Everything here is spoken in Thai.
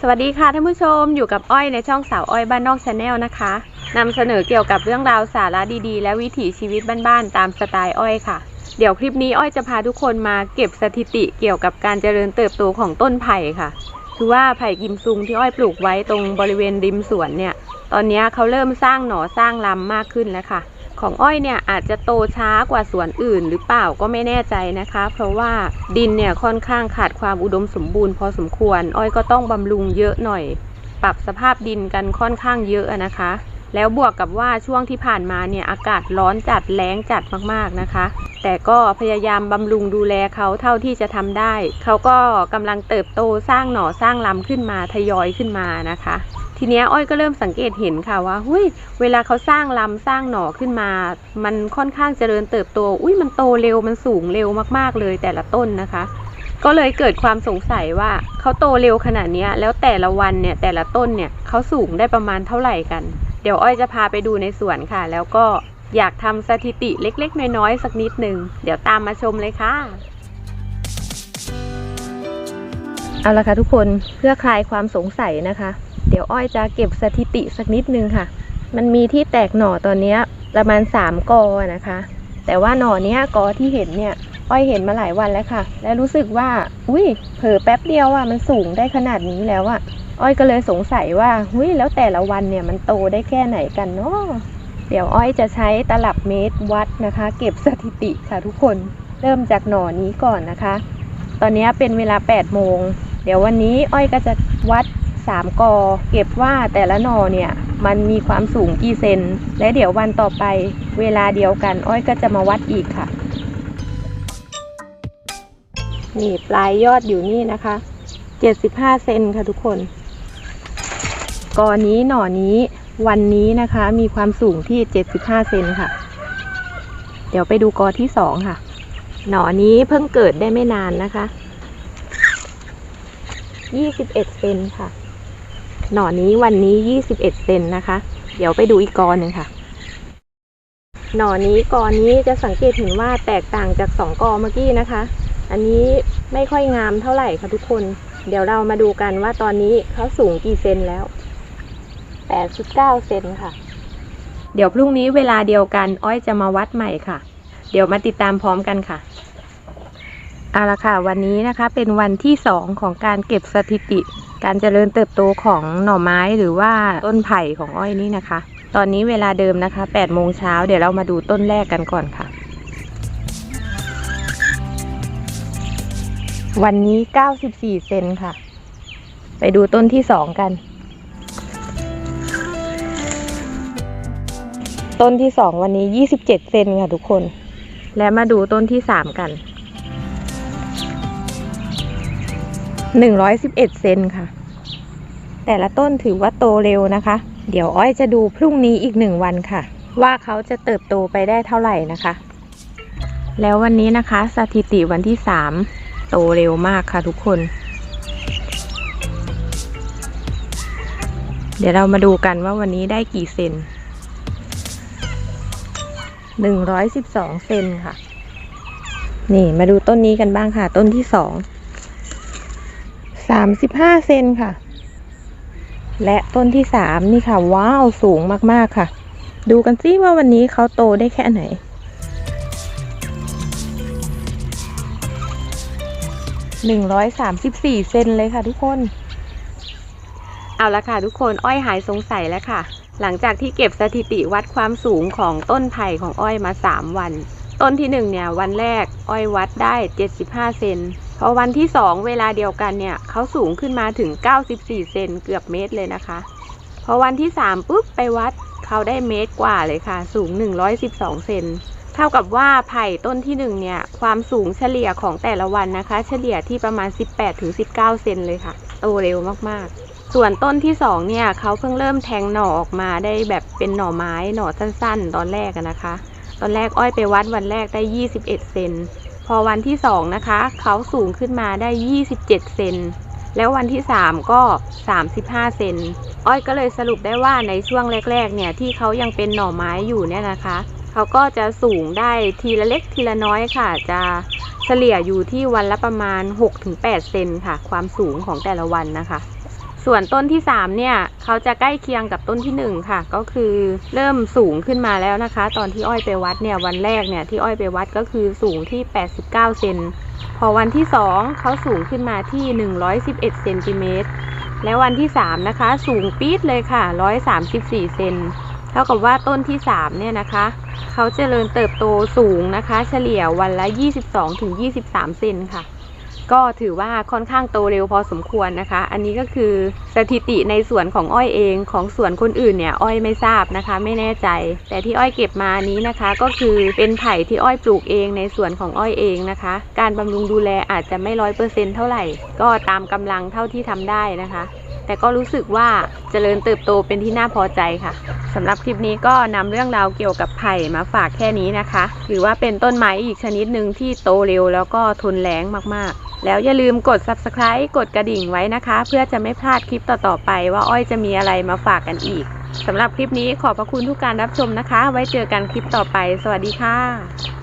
สวัสดีค่ะท่านผู้ชมอยู่กับอ้อยในช่องสาวอ้อยบ้านนอกชาแนลนะคะนำเสนอเกี่ยวกับเรื่องราวสาระดีๆ และวิถีชีวิตบ้านๆตามสไตล์อ้อยค่ะ เดี๋ยวคลิปนี้อ้อยจะพาทุกคนมาเก็บสถิติเกี่ยวกับการเจริญเติบโตของต้นไผ่ค่ะ คือว่าไผ่กิมซุงที่อ้อยปลูกไว้ตรงบริเวณริมสวนเนี่ย ตอนนี้เขาเริ่มสร้างหน่อสร้างลำมากขึ้นแล้วค่ะ ของอ้อยเนี่ยอาจจะโตช้ากว่าสวนอื่นหรือเปล่าก็ไม่แน่ใจนะคะ เพราะว่าดินเนี่ยค่อนข้างขาดความอุดมสมบูรณ์พอสมควร อ้อยก็ต้องบำรุงเยอะหน่อย ปรับสภาพดินกันค่อนข้างเยอะนะคะ แล้วบวกกับว่าช่วงที่ผ่านมาเนี่ยอากาศร้อนจัดแล้งจัดมากๆนะคะ แต่ก็พยายามบำรุงดูแลเขาเท่าที่จะทำได้ เขาก็กำลังเติบโตสร้างหน่อสร้างลำขึ้นมาทยอยขึ้นมานะคะ ทีเนี้ยอ้อยก็เริ่มสังเกตเห็นค่ะว่าหุ้ยเวลาเขาสร้างลำสร้างหน่อขึ้นมา มันค่อนข้างเจริญเติบโต อุ้ยมันโตเร็วมันสูงเร็วมากๆเลยแต่ละต้นนะคะ ก็เลยเกิดความสงสัยว่าเขาโตเร็วขนาดนี้แล้วแต่ละวันเนี่ยแต่ละต้นเนี่ยเขาสูงได้ประมาณเท่าไหร่กัน เดี๋ยวอ้อยจะพาไปดูในสวนค่ะ แล้วก็อยากทำสถิติเล็กๆ น้อยๆสักนิดหนึ่งเดี๋ยวตามมาชมเลยค่ะ เอาละค่ะทุกคนเพื่อคลายความสงสัยนะคะ เดี๋ยวอ้อยจะเก็บสถิติสักนิดนึงค่ะ มันมีที่แตกหน่อตอนนี้ประมาณ 3 กอนะคะ แต่ว่าหน่อเนี้ยกอที่เห็นเนี่ยอ้อยเห็นมาหลายวันแล้วค่ะ และรู้สึกว่า อุ้ยเผลอแป๊บเดียวอะมันสูงได้ขนาดนี้แล้วอะอ้อยก็เลยสงสัยว่าหุ้ยแล้วแต่ละวันเนี่ยมันโตได้แค่ไหนกันเนาะเดี๋ยวอ้อยจะใช้ตลับเมตรวัดนะคะ เก็บสถิติค่ะทุกคนเริ่มจากหน่อนี้ก่อนนะคะ ตอนนี้เป็นเวลา 8 โมง เดี๋ยววันนี้อ้อยก็จะวัด 3กอเก็บว่าแต่ละหน่อเนี่ยมันมีความสูงกี่เซน และเดี๋ยววันต่อไปเวลาเดียวกัน อ้อยก็จะมาวัดอีกค่ะนี่ปลายยอดอยู่นี่นะคะ 75 เซนค่ะทุกคนกอนี้หน่อนี้วันนี้นะคะมีความสูงที่ 75 เซนค่ะ เดี๋ยวไปดูกอที่สองค่ะ หน่อนี้เพิ่งเกิดได้ไม่นานนะคะ 21เซนค่ะ หน่อนี้วันนี้ 21เซนนะคะ เดี๋ยวไปดูอีกกอหนึ่งค่ะ หน่อนี้กอนี้จะสังเกตเห็นว่าแตกต่างจากสองกอเมื่อกี้นะคะ อันนี้ไม่ค่อยงามเท่าไหร่ค่ะทุกคน เดี๋ยวเรามาดูกันว่าตอนนี้เขาสูงกี่เซนแล้ว 89เซนค่ะ เดี๋ยวพรุ่งนี้เวลาเดียวกันอ้อยจะมาวัดใหม่ค่ะ เดี๋ยวมาติดตามพร้อมกันค่ะ เอาละค่ะวันนี้นะคะเป็นวันที่สองของการเก็บสถิติ การเจริญเติบโตของหน่อไม้หรือว่าต้นไผ่ของอ้อยนี่นะคะ ตอนนี้เวลาเดิมนะคะ8โมงเช้าเดี๋ยวเรามาดูต้นแรกกันก่อนค่ะ วันนี้ 94 เซนค่ะ ไปดูต้นที่สองกัน ต้นที่สองวันนี้ 27 เซนค่ะทุกคน และมาดูต้นที่สามกัน 111 เซนค่ะ แต่ละต้นถือว่าโตเร็วนะคะ เดี๋ยวอ้อยจะดูพรุ่งนี้อีกหนึ่งวันค่ะ ว่าเขาจะเติบโตไปได้เท่าไหร่นะคะ แล้ววันนี้นะคะ สถิติวันที่สามโตเร็วมากค่ะทุกคน เดี๋ยวเรามาดูกันว่าวันนี้ได้กี่เซนหนึ่งร้อยสิบสองเซนค่ะ นี่มาดูต้นนี้กันบ้างค่ะ ต้นที่สอง สามสิบห้าเซนค่ะ และต้นที่สามนี่ค่ะ ว้าวสูงมากๆค่ะ ดูกันซิว่าวันนี้เขาโตได้แค่ไหนหนึ่งร้อยสามสิบสี่เซนเลยค่ะทุกคนเอาละค่ะทุกคนอ้อยหายสงสัยแล้วค่ะ หลังจากที่เก็บสถิติวัดความสูงของต้นไผ่ของอ้อยมา 3 วัน ต้นที่1เนี่ยวันแรกอ้อยวัดได้ 75 เซน พอวันที่2เวลาเดียวกันเนี่ยเขาสูงขึ้นมาถึง 94 เซนเกือบเมตรเลยนะคะ พอวันที่3ปุ๊บไปวัดเขาได้เมตรกว่าเลยค่ะ สูง 112 เซนเท่ากับว่าไผ่ต้นที่1เนี่ยความสูงเฉลี่ยของแต่ละวันนะคะ เฉลี่ยที่ประมาณ 18-19 เซนเลยค่ะโตเร็วมากๆส่วนต้นที่สองเนี่ยเขาเพิ่งเริ่มแทงหน่อออกมาได้แบบเป็นหน่อไม้หน่อสั้นๆ ตอนแรกนะคะ ตอนแรกอ้อยไปวัดวันแรกได้ 21 เซน พอวันที่สองนะคะเขาสูงขึ้นมาได้ 27 เซนแล้ววันที่ 3 ก็ 35 เซน อ้อยก็เลยสรุปได้ว่าในช่วงแรก ๆ เนี่ยที่เขายังเป็นหน่อไม้อยู่เนี่ยนะคะ เขาก็จะสูงได้ทีละเล็กทีละน้อยค่ะ จะเฉลี่ยอยู่ที่วันละประมาณ 6-8 เซนค่ะ ความสูงของแต่ละวันนะคะ ส่วนต้นที่ 3 เนี่ยเขาจะใกล้เคียงกับต้นที่ 1 ค่ะ ก็คือเริ่มสูงขึ้นมาแล้วนะคะ ตอนที่อ้อยไปวัดเนี่ยวันแรกเนี่ยที่อ้อยไปวัดก็คือสูงที่ 89 เซนพอวันที่ 2เขาสูงขึ้นมาที่ 111 เซนติเมตรและวันที่ 3 นะคะ สูงปี๊ดเลยค่ะ 134 เซนเท่ากับว่าต้นที่ 3 เนี่ยนะคะ เขาเจริญเติบโตสูงนะคะ เฉลี่ยวันละ 22-23 เซนค่ะ ก็ถือว่าค่อนข้างโตเร็วพอสมควรนะคะ อันนี้ก็คือสถิติในส่วนของอ้อยเองของส่วนคนอื่นเนี่ยอ้อยไม่ทราบนะคะ ไม่แน่ใจ แต่ที่อ้อยเก็บมานี้นะคะ ก็คือเป็นไผ่ที่อ้อยปลูกเองในส่วนของอ้อยเองนะคะ การบำรุงดูแลอาจจะไม่ร้อยเปอร์เซ็นเท่าไหร่ ก็ตามกำลังเท่าที่ทำได้นะคะ แต่ก็รู้สึกว่าเจริญเติบโตเป็นที่น่าพอใจค่ะสำหรับคลิปนี้ก็นำเรื่องราวเกี่ยวกับไผ่มาฝากแค่นี้นะคะ หรือว่าเป็นต้นไม้อีกชนิดหนึ่งที่โตเร็วแล้วก็ทนแรงมากๆ แล้วอย่าลืมกด subscribe กดกระดิ่งไว้นะคะ เพื่อจะไม่พลาดคลิปต่อๆไปว่าอ้อยจะมีอะไรมาฝากกันอีกสำหรับคลิปนี้ขอบพระคุณทุกการรับชมนะคะ ไว้เจอกันคลิปต่อไป สวัสดีค่ะ